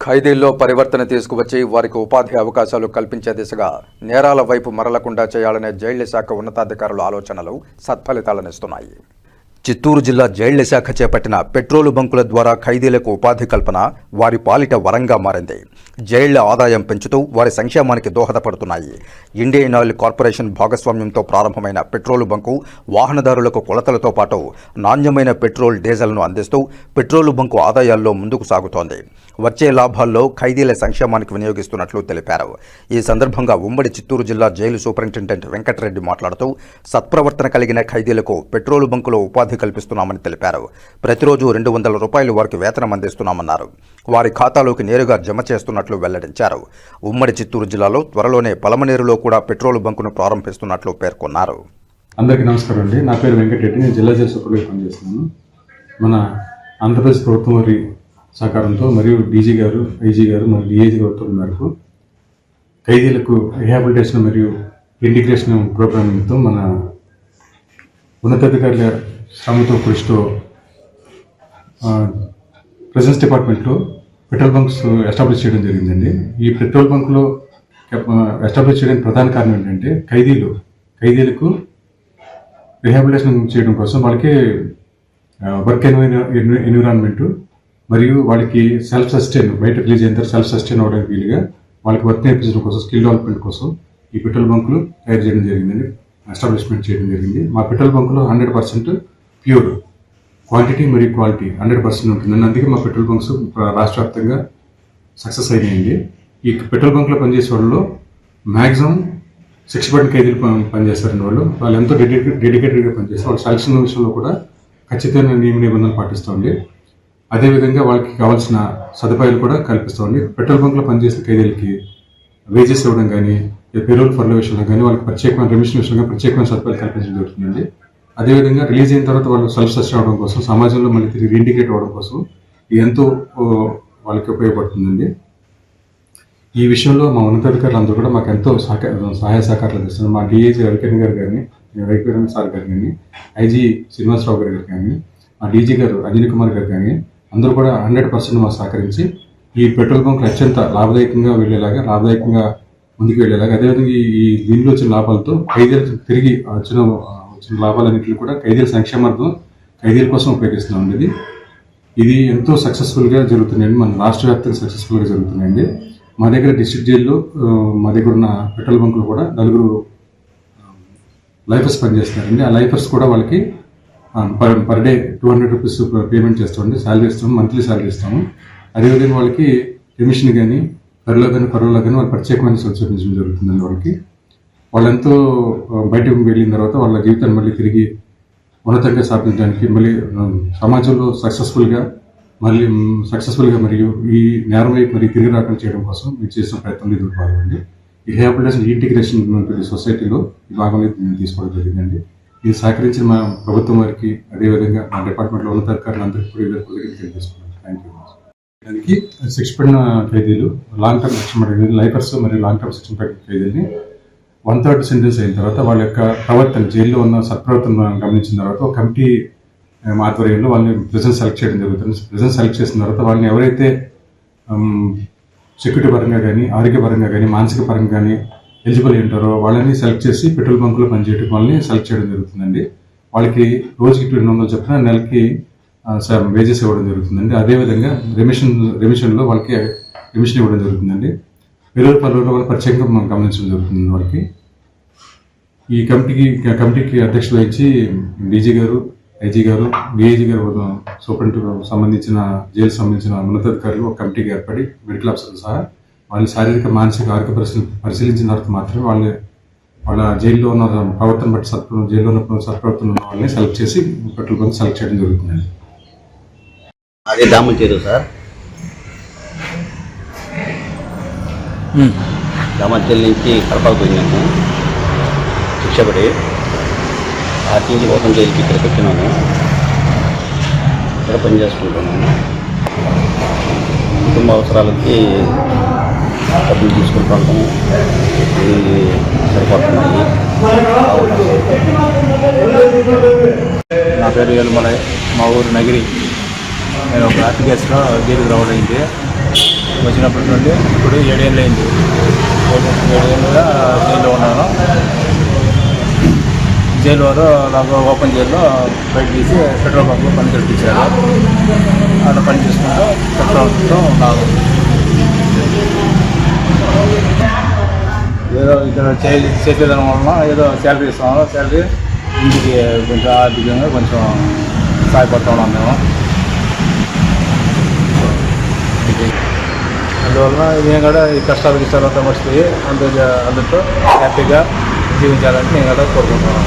ఖైదీల్లో పరివర్తన తీసుకువచ్చి వారికి ఉపాధి అవకాశాలు కల్పించే దిశగా నేరాల వైపు మరలకుండా చేయాలనే జైళ్ళ శాఖ ఉన్నతాధికారుల ఆలోచనలు సత్ఫలితాలనిస్తున్నాయి. చిత్తూరు జిల్లా జైళ్ళ శాఖ చేపట్టిన పెట్రోలు బంకుల ద్వారా ఖైదీలకు ఉపాధి కల్పన వారి పాలిట వరంగా మారింది. జైళ్ళ ఆదాయం పెంచుతూ వారి సంక్షేమానికి దోహదపడుతున్నాయి. ఇండియన్ ఆయిల్ కార్పొరేషన్ భాగస్వామ్యంతో ప్రారంభమైన పెట్రోలు బంకు వాహనదారులకు కొలతలతో పాటు నాణ్యమైన పెట్రోల్ డీజిల్ను అందిస్తూ పెట్రోలు బంకు ఆదాయాల్లో ముందుకు సాగుతోంది. వచ్చే లాభాల్లో ఖైదీల సంక్షేమానికి వినియోగిస్తున్నట్లు తెలిపారు. ఈ సందర్భంగా ఉమ్మడి చిత్తూరు జిల్లా జైలు సూపరింటెండెంట్ వెంకటరెడ్డి మాట్లాడుతూ సత్ప్రవర్తన కలిగిన ఖైదీలకు పెట్రోలు బంకులో ఉపాధి కల్పిస్తున్నామని తెలిపారు. ప్రతిరోజు రెండు వందల రూపాయలు వారికి వేతనం అందిస్తున్నామన్నారు. వారి ఖాతాలోకి నేరుగా జమ చేస్తున్నట్లు వెల్లడించారు. ఉమ్మడి చిత్తూరు జిల్లాలో త్వరలోనే పలమనేరులో కూడా పెట్రోల్ బంకును ప్రారంభిస్తున్నట్లు పేర్కొన్నారు. అందరికీ నమస్కారం అండి. నా పేరు వెంకటరెడ్డి. నేను జిల్లా జల్ పనిచేస్తున్నాను. మన ఆంధ్రప్రదేశ్ ప్రభుత్వం వారి సహకారంతో మరియు డీజీ గారు ఐజీ గారు మరియు డిఐజీ గారితో మేరకు ఖైదీలకు రిహాబిలిటేషన్ మరియు ఇంటిగ్రేషన్ ప్రోగ్రామ్తో మన ఉన్నతాధికారుల శ్రమతో కృషితో ప్రెజెన్స్ డిపార్ట్మెంట్లో పెట్రోల్ బంక్స్ ఎస్టాబ్లిష్ చేయడం జరిగిందండి. ఈ పెట్రోల్ బంక్లో ఎస్టాబ్లిష్ చేయడానికి ప్రధాన కారణం ఏంటంటే ఖైదీలు. ఖైదీలకు రిహాబిలిటేషన్ చేయడం కోసం వాళ్ళకి వర్క్ ఎన్విరాన్మెంట్ మరియు వాళ్ళకి సెల్ఫ్ సస్టైన్ బయట రిలీజ్ అయిన తర్వాత సెల్ఫ్ సస్టైన్ అవడానికి వీలుగా వాళ్ళకి వర్క్ నేర్పించడం కోసం స్కిల్ డెవలప్మెంట్ కోసం ఈ పెట్రోల్ బంకులు తయారు చేయడం జరిగిందండి. ఎస్టాబ్లిష్మెంట్ చేయడం జరిగింది. మా పెట్రోల్ బంకులో హండ్రెడ్ పర్సెంట్ ప్యూర్ క్వాంటిటీ మరియు క్వాలిటీ హండ్రెడ్ పర్సెంట్ ఉంటుంది. అందుకే మా పెట్రోల్ బంక్స్ రాష్ట్ర వ్యాప్తంగా సక్సెస్ అయినాయండి. ఈ పెట్రోల్ బంక్లో పనిచేసే వాళ్ళు మ్యాక్సిమం శిక్షపడిన ఖైదీలు పనిచేస్తారండి వాళ్ళు. వాళ్ళు ఎంతో డెడికేటెడ్ డెడికేటెడ్గా పనిచేస్తారు. వాళ్ళు సెలక్షన్ విషయంలో కూడా ఖచ్చితమైన నియమ నిబంధనలు పాటిస్తామండి అదేవిధంగా వాళ్ళకి కావాల్సిన సదుపాయాలు కూడా కల్పిస్తామండి పెట్రోల్ బంక్లో పనిచేసే ఖైదీలకి వేజెస్ ఇవ్వడం కానీ పెరోల్ ఫర్ల విషయంలో కానీ వాళ్ళకి ప్రత్యేకమైన రెమిషన్ విషయంలో కానీ ప్రత్యేకమైన సదుపాయాలు కల్పించడం జరుగుతుందండి. అదేవిధంగా రిలీజ్ అయిన తర్వాత వాళ్ళు సెల్ఫ్ సస్టైన్ అవడం కోసం సమాజంలో మళ్ళీ తిరిగి రీఇంటిగ్రేట్ అవ్వడం కోసం ఇది ఎంతో వాళ్ళకి ఉపయోగపడుతుందండి. ఈ విషయంలో మా ఉన్నతాధికారులు అందరూ కూడా మాకు ఎంతో సహకార సహాయ సహకారాలు అందిస్తున్నారు. మా డిఏజీ రవికిరణ్ గారు కానీ రవికిరణ్ సార్ గారు కానీ ఐజీ శ్రీనివాసరావు గారు గారు కానీ మా డీజీ గారు అనిల్ కుమార్ గారు కానీ అందరూ కూడా హండ్రెడ్ పర్సెంట్ మాకు సహకరించి ఈ పెట్రోల్ బంక్లు అత్యంత లాభదాయకంగా వెళ్ళేలాగా లాభదాయకంగా ముందుకు వెళ్ళేలాగా అదేవిధంగా ఈ- ఈ దీనిలో వచ్చిన లాభాలతో ఖైదీలకు తిరిగి వచ్చిన వచ్చిన లాభాలన్నింటినీ కూడా ఖైదీల సంక్షేమార్థం ఖైదీల కోసం ఉపయోగిస్తున్నాం ఇది. ఇది ఎంతో సక్సెస్ఫుల్గా జరుగుతుందండి మన రాష్ట్ర వ్యాప్తంగా సక్సెస్ఫుల్గా జరుగుతుందండి మా దగ్గర డిస్ట్రిక్ట్ జైల్లో మా దగ్గర ఉన్న పెట్రోల్ బంకులు కూడా నలుగురు లైఫర్స్ పనిచేస్తున్నారండి. ఆ లైఫర్స్ కూడా వాళ్ళకి per per day two hundred rupees payment చేస్తామండి. శాలరీ ఇస్తాము మంత్లీ శాలరీ ఇస్తాము. అదేవిధంగా వాళ్ళకి కమిషన్ కానీ పరులో కానీ పరువులో కానీ వాళ్ళు ప్రత్యేకమైన సంస్కరించడం జరుగుతుందండి వాళ్ళకి. వాళ్ళెంతో బయటకు వెళ్ళిన తర్వాత వాళ్ళ జీవితాన్ని మళ్ళీ తిరిగి ఉన్నతంగా సాధించడానికి మళ్ళీ సమాజంలో సక్సెస్ఫుల్గా మళ్ళీ సక్సెస్ఫుల్గా మరియు ఈ నేరం వైపు మరి తిరిగి రాకుండా చేయడం కోసం మీరు చేసిన ప్రయత్నం ఇది భాగమండి. ఈ రిహాబిలిటేషన్ ఇంటిగ్రేషన్ ఉన్నటువంటి సొసైటీలో ఈ భాగంలో నేను తీసుకోవడం జరిగిందండి. ఇది సహకరించిన మా ప్రభుత్వం వారికి అదేవిధంగా మా డిపార్ట్మెంట్లో ఉన్నతాధికారులందరికీ కూడా ఇదే థ్యాంక్ యూ దానికి శిక్ష పడిన ఖైదీలు లాంగ్ టర్మ్ శిక్షణ పడిన ఖైదీలు లైఫర్స్ మరియు లాంగ్ టర్మ్ శిక్షణ పడిన వన్ థర్డ్ సెంటెన్స్ అయిన తర్వాత వాళ్ళ యొక్క ప్రవర్తన జైల్లో ఉన్న సత్ప్రవర్తన గమనించిన తర్వాత ఒక కమిటీ ఆధ్వర్యంలో వాళ్ళని ప్రెజెంట్ సెలెక్ట్ చేయడం జరుగుతుంది. ప్రెజెంట్ సెలెక్ట్ చేసిన తర్వాత వాళ్ళని ఎవరైతే సెక్యూరిటీ పరంగా కానీ ఆరోగ్యపరంగా కానీ మానసిక పరంగా కానీ ఎలిజిబుల్ ఉంటారో వాళ్ళని సెలెక్ట్ చేసి పెట్రోల్ బంకులో పనిచేయడం వాళ్ళని సెలెక్ట్ చేయడం జరుగుతుందండి. వాళ్ళకి రోజుకి రెండు వందలు చొప్పున నెలకి వేజెస్ ఇవ్వడం జరుగుతుందండి. అదేవిధంగా రెమిషన్ రెమిషన్లో వాళ్ళకి రెమిషన్ ఇవ్వడం జరుగుతుందండి. వేరే పనులలో వాళ్ళు ప్రత్యేకంగా మనం గమనించడం జరుగుతుంది వాళ్ళకి. ఈ కమిటీకి కమిటీకి అధ్యక్షులు వహించి డీజీ గారు ఐజీ గారు డిఐజీ గారు సూపరింటెండెంట్ సంబంధించిన జైలు సంబంధించిన ఉన్నతాధికారులు ఒక కమిటీకి ఏర్పడి మెడికల్ ఆఫీసర్లు సహా వాళ్ళ శారీరక మానసిక ఆరోగ్య పరిశీలి పరిశీలించిన తర్వాత మాత్రమే వాళ్ళని వాళ్ళ జైల్లో ఉన్న ప్రవర్తన బట్టి సత్ప్ర జైల్లో ఉన్న సత్ప్రవర్తన ఉన్న వాళ్ళని సెలెక్ట్ చేసి పెట్రోల్ బంక్ సెలెక్ట్ చేయడం జరుగుతుందండి. అదే దాములు చేరు సార్. దామర్చల్ నుంచి కడపకు పోయినాము శిక్షపడి నుంచి ఓపెన్ జైలుకి ఇక్కడికి వచ్చినాము ఇక్కడ పని చేసుకుంటున్నాము కుటుంబ అవసరాలకి డబ్బులు తీసుకుంటాము ఇది సరిపోతున్నాయి. నా పేరు ఏలుమలై మా ఊరు నగిరి. నేను ఒక ఆర్ట్ కేసులో జైలుకి రావడం అయింది. వచ్చినప్పటి నుండి ఇప్పుడు ఏడేళ్ళు అయింది. ఏడేళ్ళుగా జైల్లో ఉన్నాను. జైలు వారు నాకు ఓపెన్ జైల్లో బయట తీసి పెట్రోల్ బంక్లో పని కల్పించారు. అక్కడ పని చేసుకుంటూ పెట్రోల్తో ఉన్నాను. ఏదో ఇక్కడ చే చేసేదాని వలన ఏదో శాలరీ ఇస్తున్నాను. శాలరీ ఇంటికి కొంచెం ఆర్థికంగా కొంచెం సాయపడుతున్నాం మేము. అందువలన మేము కూడా ఈ కష్టాలు ఇష్టాలు అంతా మర్చిపోయి అందరి అందరితో హ్యాపీగా జీవించాలని నేను కూడా కోరుకుంటున్నాను.